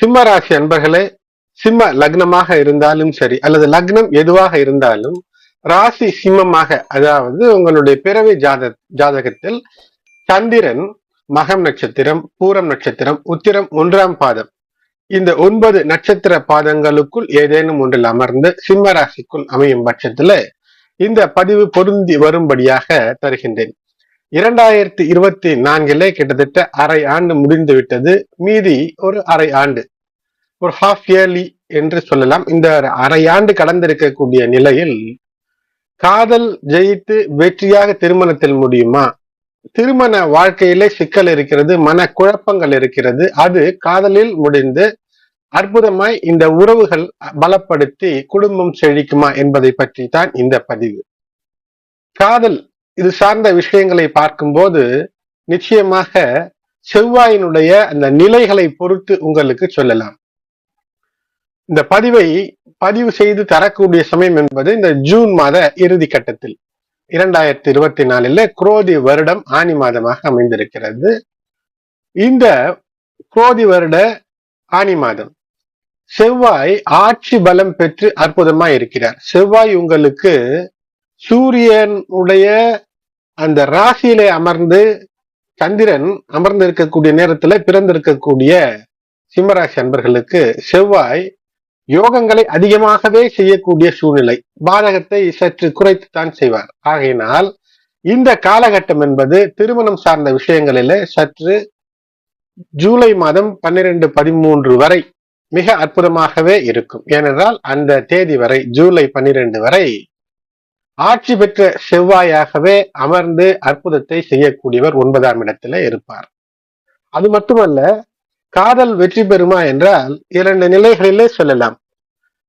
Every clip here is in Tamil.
சிம்ம ராசி அன்பர்களே சிம்ம லக்னமாக இருந்தாலும் சரி அல்லது லக்னம் எதுவாக இருந்தாலும் ராசி சிம்மமாக அதாவது உங்களுடைய பிறவி ஜாத ஜாதகத்தில் சந்திரன் மகம் நட்சத்திரம் பூரம் நட்சத்திரம் உத்திரம் ஒன்றாம் பாதம். இந்த ஒன்பது நட்சத்திர பாதங்களுக்குள் ஏதேனும் ஒன்றில் அமர்ந்து சிம்ம ராசிக்குள் அமையும் பட்சத்துல இந்த பதிவு பொருந்தி வரும்படியாக தருகின்றேன். இரண்டாயிரத்தி இருபத்தி நான்கிலே கிட்டத்தட்ட அரை ஆண்டு முடிந்து விட்டது. மீதி ஒரு அரை ஆண்டு ஒரு ஹாஃப் இயர்லி என்று சொல்லலாம். இந்த அரை ஆண்டு கடந்திருக்கக்கூடிய நிலையில் காதல் ஜெயித்து வெற்றியாக திருமணத்தில் முடியுமா? திருமண வாழ்க்கையிலே சிக்கல் இருக்கிறது மன குழப்பங்கள் இருக்கிறது. அது காதலில் முடிந்து அற்புதமாய் இந்த உறவுகள் பலப்படுத்தி குடும்பம் செழிக்குமா என்பதை பற்றி தான் இந்த பதிவு. காதல் இது சார்ந்த விஷயங்களை பார்க்கும்போது நிச்சயமாக செவ்வாயினுடைய அந்த நிலைகளை பொறுத்து உங்களுக்கு சொல்லலாம். இந்த பதிவை பதிவு செய்து தரக்கூடிய சமயம் என்பது இந்த ஜூன் மாத இறுதி கட்டத்தில். இரண்டாயிரத்தி இருபத்தி நாலில் குரோதி வருடம் ஆணி மாதமாக அமைந்திருக்கிறது. இந்த குரோதி வருட ஆணி மாதம் செவ்வாய் ஆட்சி பலம் பெற்று அற்புதமா இருக்கிறார். செவ்வாய் உங்களுக்கு சூரியனுடைய அந்த ராசியிலே அமர்ந்து சந்திரன் அமர்ந்து இருக்கக்கூடிய நேரத்துல பிறந்திருக்கக்கூடிய சிம்மராசி அன்பர்களுக்கு செவ்வாய் யோகங்களை அதிகமாகவே செய்யக்கூடிய சூழ்நிலை. பாதகத்தை சற்று குறைத்துத்தான் செய்வார். ஆகையினால் இந்த காலகட்டம் என்பது திருமணம் சார்ந்த விஷயங்களில சற்று ஜூலை மாதம் பன்னிரண்டு பதிமூன்று வரை மிக அற்புதமாகவே இருக்கும். ஏனென்றால் அந்த தேதி வரை ஜூலை பன்னிரண்டு வரை ஆட்சி பெற்ற செவ்வாயாகவே அமர்ந்து அற்புதத்தை செய்யக்கூடியவர் ஒன்பதாம் இடத்துல இருப்பார். அது மட்டுமல்ல காதல் வெற்றி பெறுமா என்றால் இரண்டு நிலைகளிலே சொல்லலாம்.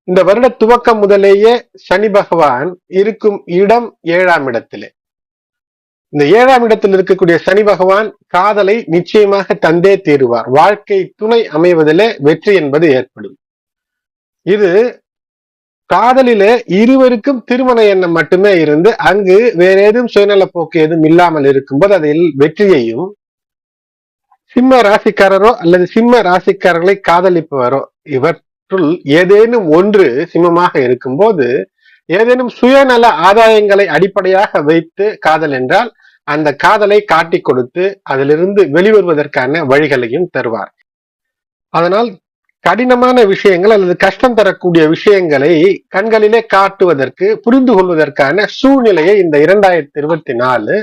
இந்த வருட துவக்கம் முதலேயே சனி பகவான் இருக்கும் இடம் ஏழாம் இடத்திலே. இந்த ஏழாம் இடத்தில் இருக்கக்கூடிய சனி பகவான் காதலை நிச்சயமாக தந்தே தீருவார். வாழ்க்கை துணை அமைவதிலே வெற்றி என்பது ஏற்படும். இது காதலிலே இருவருக்கும் திருமண எண்ணம் மட்டுமே இருந்து அங்கு வேற ஏதும் சுயநல போக்கு எதுவும் இல்லாமல் இருக்கும்போது அதில் வெற்றியையும் சிம்ம ராசிக்காரரோ அல்லது சிம்ம ராசிக்காரர்களை காதலிப்பவரோ இவற்றுள் ஏதேனும் ஒன்று சிம்மமாக இருக்கும்போது ஏதேனும் சுயநல ஆதாயங்களை அடிப்படையாக வைத்து காதல் என்றால் அந்த காதலை காட்டி கொடுத்து அதிலிருந்து வெளிவருவதற்கான வழிகளையும் தருவார். அதனால் கடினமான விஷயங்கள் அல்லது கஷ்டம் தரக்கூடிய விஷயங்களை கண்களிலே காட்டுவதற்கு புரிந்து கொள்வதற்கான சூழ்நிலையை இந்த இரண்டாயிரத்தி இருபத்தி நாலு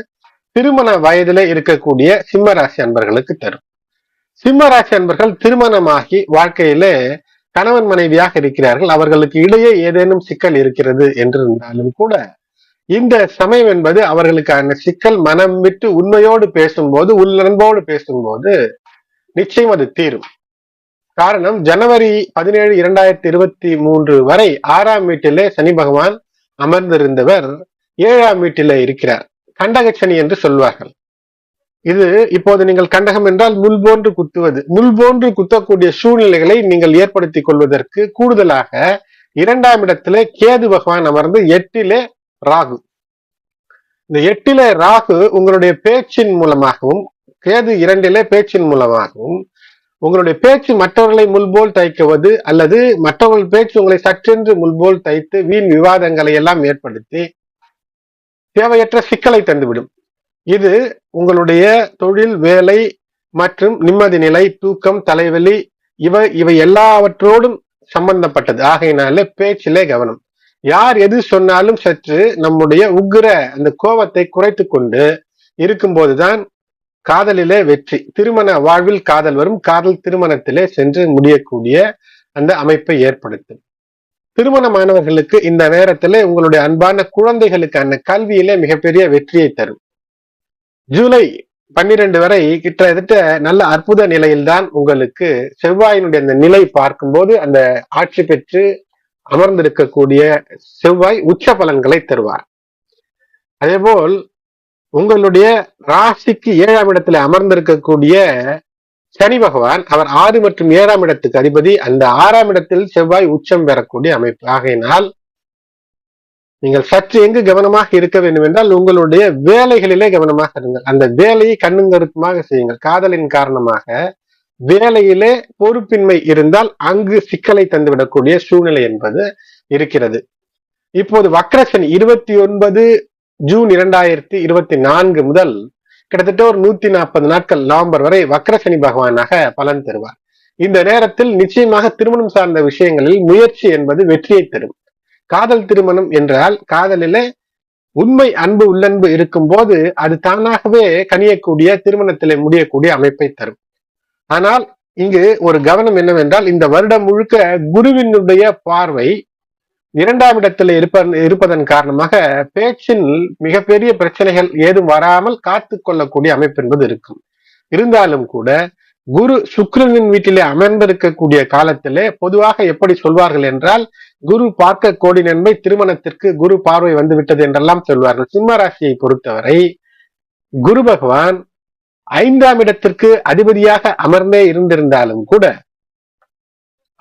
திருமண வயதிலே இருக்கக்கூடிய சிம்மராசி அன்பர்களுக்கு தரும். சிம்மராசி அன்பர்கள் திருமணமாகி வாழ்க்கையிலே கணவன் மனைவியாக இருக்கிறார்கள். அவர்களுக்கு இடையே ஏதேனும் சிக்கல் இருக்கிறது என்று இருந்தாலும் கூட இந்த சமயம் என்பது அவர்களுக்கான சிக்கல். மனம் விட்டு உண்மையோடு பேசும்போது உள்ளன்போடு பேசும்போது நிச்சயம் அது தீரும். காரணம் ஜனவரி பதினேழு இரண்டாயிரத்தி இருபத்தி மூன்று வரை ஆறாம் வீட்டிலே சனி பகவான் அமர்ந்திருந்தவர் ஏழாம் வீட்டில இருக்கிறார். கண்டக சனி என்று சொல்வார்கள். இது இப்போது நீங்கள் கண்டகம் என்றால் முள் போன்று குத்துவது. முள் போன்று குத்தக்கூடிய சூழ்நிலைகளை நீங்கள் ஏற்படுத்திக் கொள்வதற்கு கூடுதலாக இரண்டாம் இடத்திலே கேது பகவான் அமர்ந்து எட்டிலே ராகு. இந்த எட்டிலே ராகு உங்களுடைய பேச்சின் மூலமாகவும் கேது இரண்டிலே பேச்சின் மூலமாகவும் உங்களுடைய பேச்சு மற்றவர்களை முள்போல் தைக்குவது அல்லது மற்றவர்கள் பேச்சு உங்களை சற்றென்று முள்போல் தைத்து வீண் விவாதங்களை எல்லாம் ஏற்படுத்தி தேவையற்ற சிக்கலை தந்துவிடும். இது உங்களுடைய தொழில் வேலை மற்றும் நிம்மதி நிலை தூக்கம் தலைவலி இவை இவை எல்லாவற்றோடும் சம்பந்தப்பட்டது. ஆகையினால பேச்சிலே கவனம். யார் எது சொன்னாலும் சற்று நம்முடைய உக்கிர அந்த கோபத்தை குறைத்து கொண்டு இருக்கும்போதுதான் காதலிலே வெற்றி. திருமண வாழ்வில் காதல் வரும். காதல் திருமணத்திலே சென்று முடியக்கூடிய அந்த அமைப்பை ஏற்படுத்தும் திருமணமானவர்களுக்கு இந்த நேரத்திலே உங்களுடைய அன்பான குழந்தைகளுக்கான கல்வியிலே மிகப்பெரிய வெற்றியை தரும். ஜூலை பன்னிரண்டு வரை கிட்டத்தட்ட நல்ல அற்புத நிலையில்தான் உங்களுக்கு செவ்வாயினுடைய அந்த நிலை பார்க்கும்போது அந்த ஆட்சி பெற்று அமர்ந்திருக்கக்கூடிய செவ்வாய் உச்ச பலன்களை தருவார். அதேபோல் உங்களுடைய ராசிக்கு ஏழாம் இடத்துல அமர்ந்திருக்கக்கூடிய சனி பகவான் அவர் ஆறு மற்றும் ஏழாம் இடத்துக்கு அதிபதி. அந்த ஆறாம் இடத்தில் செவ்வாய் உச்சம் பெறக்கூடிய அமைப்பு. ஆகையினால் நீங்கள் சற்று எங்கு கவனமாக இருக்க வேண்டும் என்றால் உங்களுடைய வேலைகளிலே கவனமாக இருங்கள். அந்த வேலையை கண்ணுங்கருத்துமாக செய்யுங்கள். காதலின் காரணமாக வேலையிலே பொறுப்பின்மை இருந்தால் அங்கு சிக்கலை தந்துவிடக்கூடிய சூழ்நிலை என்பது இருக்கிறது. இப்போது வக்ரசனி இருபத்தி ஒன்பது ஜூன் இரண்டாயிரத்தி இருபத்தி நான்கு முதல் கிட்டத்தட்ட ஒரு நூத்தி நாற்பது நாட்கள் நவம்பர் வரை வக்ரசனி பகவானாக பலன் தருவார். இந்த நேரத்தில் நிச்சயமாக திருமணம் சார்ந்த விஷயங்களில் முயற்சி என்பது வெற்றியை தரும். காதல் திருமணம் என்றால் காதலிலே உண்மை அன்பு உள்ளன்பு இருக்கும் போது அது தானாகவே கனியக்கூடிய திருமணத்திலே முடியக்கூடிய அமைப்பை தரும். ஆனால் இங்கு ஒரு கவனம் என்னவென்றால் இந்த வருடம் முழுக்க குருவினுடைய பார்வை இரண்டாம் இடத்தில் இருப்ப இருப்பதன் காரணமாக பேச்சில் மிகப்பெரிய பிரச்சனைகள் ஏதும் வராமல் காத்து கொள்ளக்கூடிய அமைப்பு என்பது இருக்கும். இருந்தாலும் கூட குரு சுக்ரனின் வீட்டிலே அமர்ந்திருக்கக்கூடிய காலத்திலே பொதுவாக எப்படி சொல்வார்கள் என்றால் குரு பார்க்க கோடி நன்மை திருமணத்திற்கு குரு பார்வை வந்து விட்டது என்றெல்லாம் சொல்வார்கள். சிம்ம ராசியை பொறுத்தவரை குரு பகவான் ஐந்தாம் இடத்திற்கு அதிபதியாக அமர்ந்தே இருந்திருந்தாலும் கூட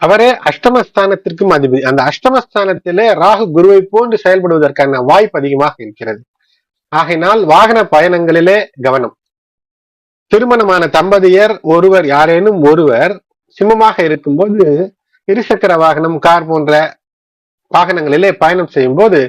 அவரே அஷ்டமஸ்தானத்திற்கும் அதிபதி. அந்த அஷ்டமஸ்தானத்திலே ராகு குருவை போன்று செயல்படுவதற்கான வாய்ப்பு அதிகமாக இருக்கிறது. ஆகையினால் வாகன பயணங்களிலே கவனம். திருமணமான தம்பதியர் ஒருவர் யாரேனும் ஒருவர் சிம்மமாக இருக்கும்போது இருசக்கர வாகனம் கார் போன்ற வாகனங்களிலே பயணம் செய்யும் போது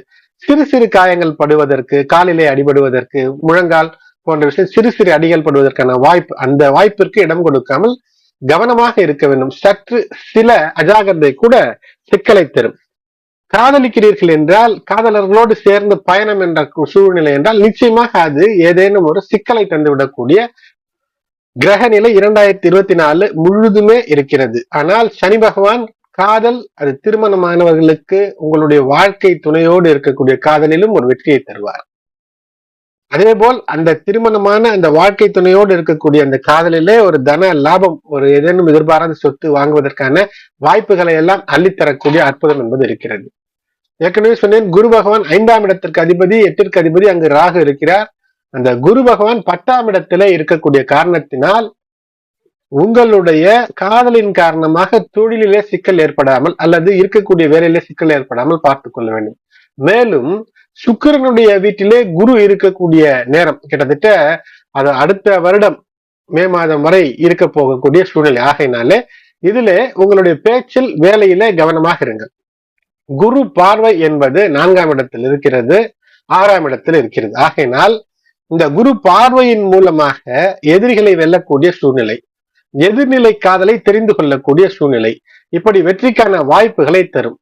சிறு சிறு காயங்கள் படுவதற்கு காலிலே அடிபடுவதற்கு முழங்கால் போன்ற விஷயம் சிறு சிறு அடிகள் படுவதற்கான வாய்ப்பு அந்த வாய்ப்பிற்கு இடம் கொடுக்காமல் கவனமாக இருக்க வேண்டும். சற்று சில அஜாகிரதை கூட சிக்கலை தரும். காதலிக்கிறீர்கள் என்றால் காதலர்களோடு சேர்ந்து பயணம் என்ற சூழ்நிலை என்றால் நிச்சயமாக அது ஏதேனும் ஒரு சிக்கலை தந்துவிடக்கூடிய கிரக நிலை இரண்டாயிரத்தி இருபத்தி நாலு முழுதுமே இருக்கிறது. ஆனால் சனி பகவான் காதல் அது திருமணமானவர்களுக்கு உங்களுடைய வாழ்க்கை துணையோடு இருக்கக்கூடிய காதலிலும் ஒரு வெற்றியை தருவார். அதே போல் அந்த திருமணமான அந்த வாழ்க்கை துணையோடு இருக்கக்கூடிய அந்த காதலிலே ஒரு தன லாபம் ஒரு ஏதேனும் எதிர்பாராத சொத்து வாங்குவதற்கான வாய்ப்புகளை எல்லாம் அள்ளித்தரக்கூடிய அற்புதம் என்பது இருக்கிறது. ஏற்கனவே சொன்னேன் குரு பகவான் ஐந்தாம் இடத்திற்கு அதிபதி எட்டிற்கு அதிபதி அங்கு ராகு இருக்கிறார். அந்த குரு பகவான் பத்தாம் இடத்திலே இருக்கக்கூடிய காரணத்தினால் உங்களுடைய காதலின் காரணமாக தொழிலிலே சிக்கல் ஏற்படாமல் அல்லது இருக்கக்கூடிய வேலையிலே சிக்கல் ஏற்படாமல் பார்த்துக் கொள்ள வேண்டும். மேலும் சுக்கிரனுடைய வீட்டிலே குரு இருக்கக்கூடிய நேரம். கிட்டத்தட்ட அது அடுத்த வருடம் மே மாதம் வரை இருக்க போகக்கூடிய சூழ்நிலை. ஆகையினாலே இதுல உங்களுடைய பேச்சில் வேலையில கவனமாக இருங்கள். குரு பார்வை என்பது நான்காம் இடத்தில் இருக்கிறது ஆறாம் இடத்தில் இருக்கிறது. ஆகையினால் இந்த குரு பார்வையின் மூலமாக எதிரிகளை வெல்லக்கூடிய சூழ்நிலை எதிர்நிலை காதலை தெரிந்து கொள்ளக்கூடிய சூழ்நிலை இப்படி வெற்றிக்கான வாய்ப்புகளை தரும்.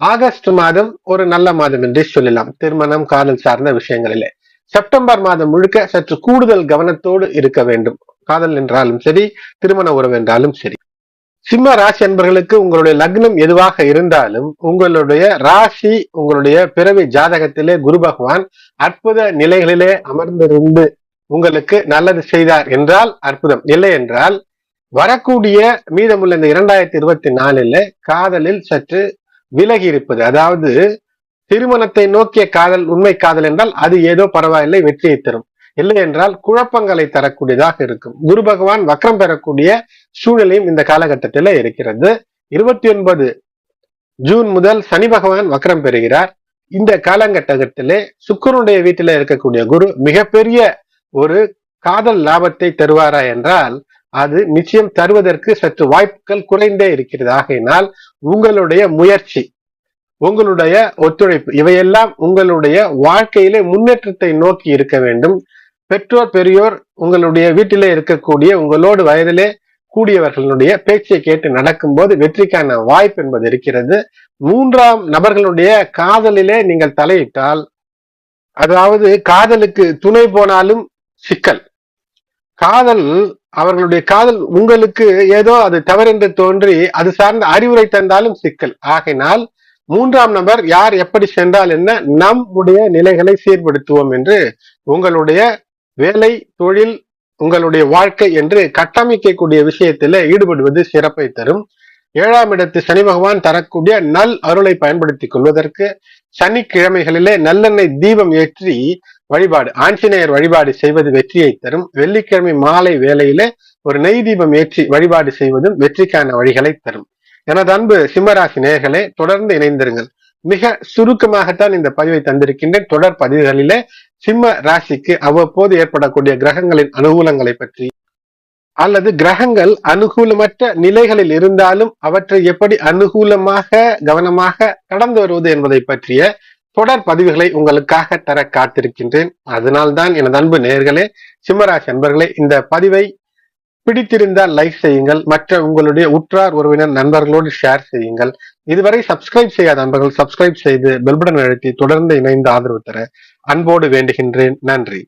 ஆகஸ்ட் மாதம் ஒரு நல்ல மாதம் என்றே சொல்லலாம். திருமணம் காதல் சார்ந்த விஷயங்களிலே. செப்டம்பர் மாதம் முழுக்க சற்று கூடுதல் கவனத்தோடு இருக்க வேண்டும். காதல் என்றாலும் சரி திருமண உறவு என்றாலும் சரி. சிம்ம ராசி என்பர்களுக்கு உங்களுடைய லக்னம் எதுவாக இருந்தாலும் உங்களுடைய ராசி உங்களுடைய பிறவி ஜாதகத்திலே குரு பகவான் அற்புத நிலைகளிலே அமர்ந்திருந்து உங்களுக்கு நல்லது செய்தார் என்றால் அற்புதம். இல்லை என்றால் வரக்கூடிய மீதமுள்ள இந்த இரண்டாயிரத்தி இருபத்தி நாலுல காதலில் சற்று விலகி இருப்பது அதாவது திருமணத்தை நோக்கிய காதல் உண்மை காதல் என்றால் அது ஏதோ பரவாயில்லை வெற்றியை தரும். இல்லை என்றால் குழப்பங்களை தரக்கூடியதாக இருக்கும். குரு பகவான் வக்ரம் பெறக்கூடிய சூழ்நிலையும் இந்த காலகட்டத்தில் இருக்கிறது. இருபத்தி ஒன்பது ஜூன் முதல் சனி பகவான் வக்ரம் பெறுகிறார். இந்த காலகட்டத்திலே சுக்கரனுடைய வீட்டில இருக்கக்கூடிய குரு மிகப்பெரிய ஒரு காதல் லாபத்தை தருவாரா என்றால் அது நிச்சயம் தருவதற்கு சற்று வாய்ப்புகள் குறைந்தே இருக்கிறது. ஆகையினால் உங்களுடைய முயற்சி உங்களுடைய ஒத்துழைப்பு இவையெல்லாம் உங்களுடைய வாழ்க்கையிலே முன்னேற்றத்தை நோக்கி இருக்க வேண்டும். பெற்றோர் பெரியோர் உங்களுடைய வீட்டிலே இருக்கக்கூடிய உங்களோடு வயதிலே கூடியவர்களுடைய பேச்சை கேட்டு நடக்கும்போது வெற்றிக்கான வாய்ப்பு என்பது இருக்கிறது. மூன்றாம் நபர்களுடைய காதலிலே நீங்கள் தலையிட்டால் அதாவது காதலுக்கு துணை போனாலும் சிக்கல். காதல் அவர்களுடைய காதல் உங்களுக்கு ஏதோ அது தவறென்று தோன்றி அது சார்ந்த அறிவுரை தந்தாலும் சிக்கல். ஆகினால் மூன்றாம் நபர் யார் எப்படி சென்றால் என்ன நம்முடைய நிலைகளை சீர்படுத்துவோம் என்று உங்களுடைய வேலை தொழில் உங்களுடைய வாழ்க்கை என்று கட்டமைக்கக்கூடிய விஷயத்தில் ஈடுபடுவது சிறப்பை தரும். ஏழாம் இடத்து சனி பகவான் தரக்கூடிய நல் அருளை பயன்படுத்திக் கொள்வதற்கு சனிக்கிழமைகளிலே நல்லெண்ணெய் தீபம் ஏற்றி வழிபாடு ஆஞ்சநேயர் வழிபாடு செய்வது வெற்றியை தரும். வெள்ளிக்கிழமை மாலை வேலையில ஒரு நெய் தீபம் ஏற்றி வழிபாடு செய்வதும் வெற்றிக்கான வழிகளை தரும். எனது அன்பு சிம்மராசி நேர்களே தொடர்ந்து இணைந்திருங்கள். மிக சுருக்கமாகத்தான் இந்த பதிவை தந்திருக்கின்றேன். தொடர் பதிவுகளிலே சிம்ம ராசிக்கு அவ்வப்போது ஏற்படக்கூடிய கிரகங்களின் அனுகூலங்களை பற்றி அல்லது கிரகங்கள் அனுகூலமற்ற நிலைகளில் இருந்தாலும் அவற்றை எப்படி அனுகூலமாக கவனமாக கடந்து வருவது என்பதை பற்றிய தொடர் பதிவுகளை உங்களுக்காக தர காத்திருக்கின்றேன். அதனால்தான் எனது அன்பு நேர்களே சிம்மராசி அன்பர்களே இந்த பதிவை பிடித்திருந்தால் லைக் செய்யுங்கள் மற்ற உங்களுடைய உற்றார் உறவினர் நண்பர்களோடு ஷேர் செய்யுங்கள். இதுவரை சப்ஸ்கிரைப் செய்யாத நண்பர்கள் சப்ஸ்கிரைப் செய்து பெல்படன் அழுத்தி தொடர்ந்து இணைந்து ஆதரவு தர அன்போடு வேண்டுகின்றேன். நன்றி.